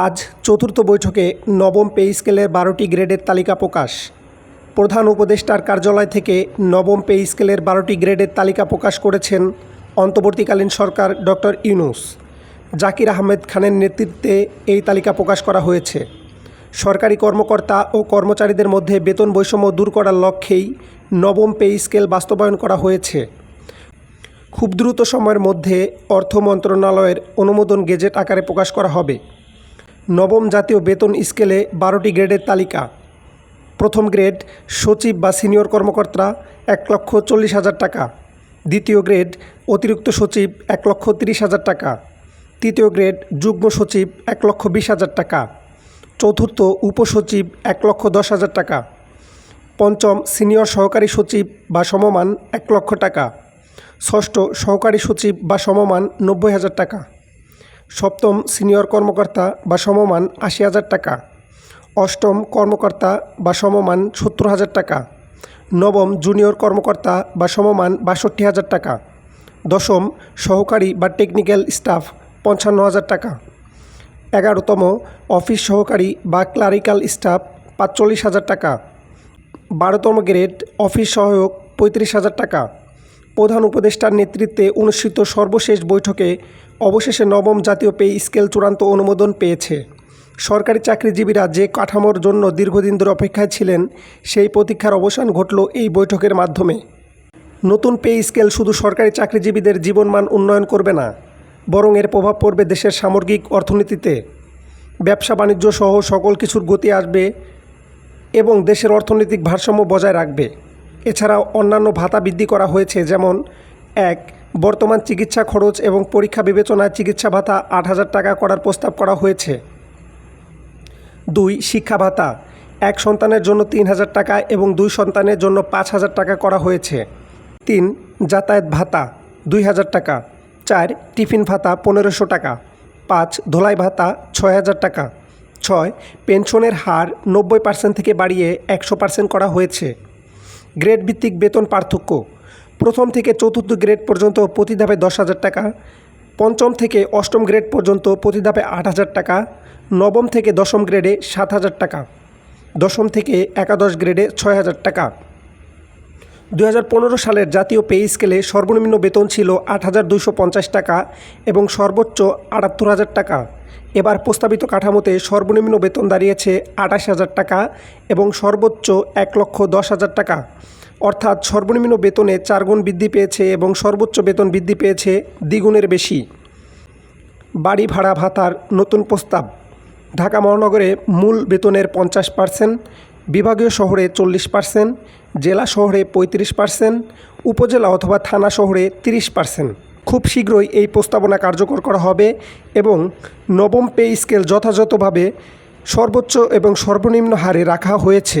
আজ চতুর্থ বৈঠকে নবম পে স্কেলের বারোটি গ্রেডের তালিকা প্রকাশ। প্রধান উপদেষ্টার কার্যালয় থেকে নবম পে স্কেলের বারোটি গ্রেডের তালিকা প্রকাশ করেছেন অন্তর্বর্তীকালীন সরকার ডক্টর ইউনুস। জাকির আহমেদ খানের নেতৃত্বে এই তালিকা প্রকাশ করা হয়েছে। সরকারি কর্মকর্তা ও কর্মচারীদের মধ্যে বেতন বৈষম্য দূর করার লক্ষ্যেই নবম পে স্কেল বাস্তবায়ন করা হয়েছে। খুব দ্রুত সময়ের মধ্যে অর্থ মন্ত্রণালয়ের অনুমোদন গেজেট আকারে প্রকাশ করা হবে। নবম জাতীয় বেতন স্কেলে বারোটি গ্রেডের তালিকা। প্রথম গ্রেড সচিব বা সিনিয়র কর্মকর্তা এক লক্ষ চল্লিশ হাজার টাকা। দ্বিতীয় গ্রেড অতিরিক্ত সচিব এক লক্ষ তিরিশ হাজার টাকা। তৃতীয় গ্রেড যুগ্ম সচিব এক লক্ষ বিশ হাজার টাকা। চতুর্থ উপসচিব এক লক্ষ দশ হাজার টাকা। পঞ্চম সিনিয়র সহকারী সচিব বা সমমান এক লক্ষ টাকা। ষষ্ঠ সহকারী সচিব বা সমমান নব্বই হাজার টাকা। সপ্তম সিনিয়র কর্মকর্তা বা সমমান আশি হাজার টাকা। অষ্টম কর্মকর্তা বা সমমান সত্তর হাজার টাকা। নবম জুনিয়র কর্মকর্তা বা সমমান বাষট্টি হাজার টাকা। দশম সহকারী বা টেকনিক্যাল স্টাফ পঞ্চান্ন হাজার টাকা। এগারোতম অফিস সহকারী বা ক্লারিক্যাল স্টাফ পাঁচচল্লিশ হাজার টাকা। বারোতম গ্রেড অফিস সহায়ক পঁয়ত্রিশ হাজার টাকা। প্রধান উপদেষ্টার নেতৃত্বে অনুষ্ঠিত সর্বশেষ বৈঠকে অবশেষে নবম জাতীয় পে স্কেল চূড়ান্ত অনুমোদন পেয়েছে। সরকারি চাকরিজীবীরা যে কাঠামোর জন্য দীর্ঘদিন ধরে অপেক্ষায় ছিলেন, সেই প্রতীক্ষার অবসান ঘটল এই বৈঠকের মাধ্যমে। নতুন পে স্কেল শুধু সরকারি চাকরিজীবীদের জীবনমান উন্নয়ন করবে না, বরং এর প্রভাব পড়বে দেশের সামগ্রিক অর্থনীতিতে। ব্যবসা বাণিজ্য সহ সকল কিছুর গতি আসবে এবং দেশের অর্থনৈতিক ভারসাম্য বজায় রাখবে। এছাড়াও অন্যান্য ভাতা বৃদ্ধি করা হয়েছে, যেমন এক, বর্তমান চিকিৎসা খরচ এবং পরীক্ষা বিবেচনায় চিকিৎসা ভাতা আট হাজার টাকা করার প্রস্তাব করা হয়েছে। দুই, শিক্ষা ভাতা, এক সন্তানের জন্য তিন হাজার টাকা এবং দুই সন্তানের জন্য পাঁচ হাজার টাকা করা হয়েছে। তিন, যাতায়াত ভাতা, দুই হাজার টাকা। চার, টিফিন ভাতা, পনেরোশো টাকা। পাঁচ, ধোলাই ভাতা, ছয় হাজার টাকা। ছয়, পেনশনের হার নব্বই পার্সেন্ট থেকে বাড়িয়ে একশো পার্সেন্ট করা হয়েছে। গ্রেড ভিত্তিক বেতন পার্থক্য। প্রথম থেকে চতুর্থ গ্রেড পর্যন্ত প্রতি ধাপে দশ হাজার টাকা, পঞ্চম থেকে অষ্টম গ্রেড পর্যন্ত প্রতি ধাপে আট হাজার টাকা, নবম থেকে দশম গ্রেডে সাত হাজার টাকা, দশম থেকে একাদশ গ্রেডে ছয় হাজার টাকা। দু হাজার পনেরো সালের জাতীয় পে স্কেলে সর্বনিম্ন বেতন ছিল আট টাকা এবং সর্বোচ্চ আটাত্তর হাজার টাকা। এবার প্রস্তাবিত কাঠামোতে সর্বনিম্ন বেতন দাঁড়িয়েছে আঠাশ হাজার টাকা এবং সর্বোচ্চ এক লক্ষ দশ হাজার টাকা। অর্থাৎ সর্বনিম্ন বেতনে চারগুণ বৃদ্ধি পেয়েছে এবং সর্বোচ্চ বেতন বৃদ্ধি পেয়েছে দ্বিগুণের বেশি। বাড়ি ভাড়া ভাতার নতুন প্রস্তাব। ঢাকা মহানগরে মূল বেতনের পঞ্চাশ পার্সেন্ট, বিভাগীয় শহরে চল্লিশ পার্সেন্ট, জেলা শহরে পঁয়ত্রিশ পার্সেন্ট, উপজেলা অথবা থানা শহরে তিরিশ পার্সেন্ট। খুব শীঘ্রই এই প্রস্তাবনা কার্যকর করা হবে এবং নবম পে স্কেল যথাযথভাবে সর্বোচ্চ এবং সর্বনিম্ন হারে রাখা হয়েছে।